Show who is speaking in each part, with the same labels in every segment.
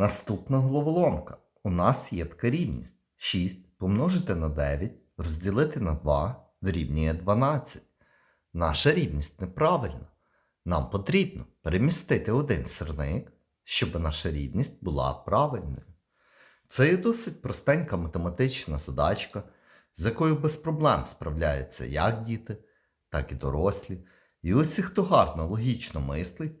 Speaker 1: Наступна головоломка. У нас є така рівність. 6 помножити на 9 розділити на 2 дорівнює 12. Наша рівність неправильна. Нам потрібно перемістити один сірник, щоб наша рівність була правильною. Це є досить простенька математична задачка, з якою без проблем справляються як діти, так і дорослі. І усі, хто гарно логічно мислить,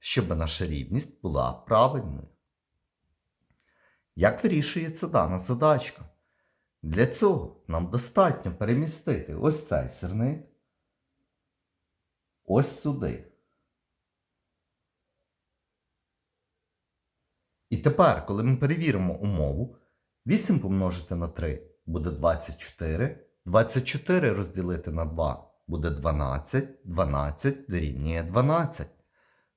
Speaker 1: щоб наша рівність була правильною. Як вирішується дана задачка? Для цього нам достатньо перемістити ось цей сирник ось сюди. І тепер, коли ми перевіримо умову, 8 помножити на 3 буде 24, 24 розділити на 2 буде 12, 12 дорівнює 12.